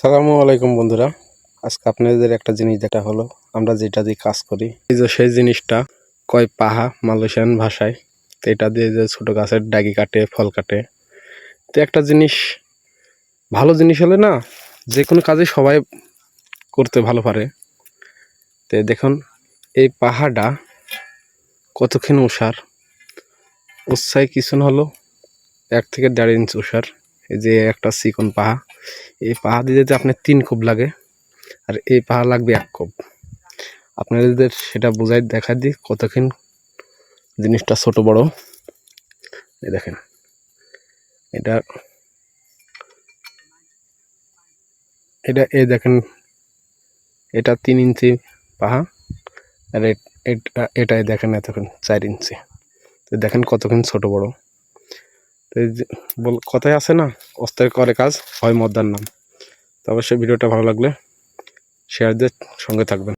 সালামু আলাইকুম বন্ধুরা। আজকে আপনাদের একটা জিনিস যেটা হলো। আমরা যেটা দিয়ে কাজ করি, এই যে সেই জিনিসটা কয় পাহা মালয়েশিয়ান ভাষায়, তো এটা দিয়ে যে ছোটো গাছের ডাগি কাটে, ফল কাটে। তো একটা জিনিস, ভালো জিনিস হলে না, যে কোনো কাজে সবাই করতে ভালো পারে। তো দেখুন, এই পাহাড়টা কতক্ষণ উষার উৎসাহে কিছু হলো এক থেকে দেড় ইঞ্চ উষার এই যে একটা চিকন পাহা। এই পাহা দিয়ে যদি আপনার তিন কোপ লাগে, আর এই পাহা লাগবে এক কোপ। আপনাদের সেটা বোঝাই দেখা দিই কতক্ষণ জিনিসটা ছোট বড়। এই দেখেন, এটা এটা এই দেখেন, এটা তিন ইঞ্চি পাহা, আর এটা এটাই দেখেন এতক্ষণ চার ইঞ্চি। তো দেখেন কতক্ষণ ছোট বড়। তো বল কথায় আছে না? অস্থায় করে কাজ হয় মদ্দার নাম। তো অবশ্যই ভিডিওটা ভালো লাগলে শেয়ারদের সঙ্গে থাকবেন।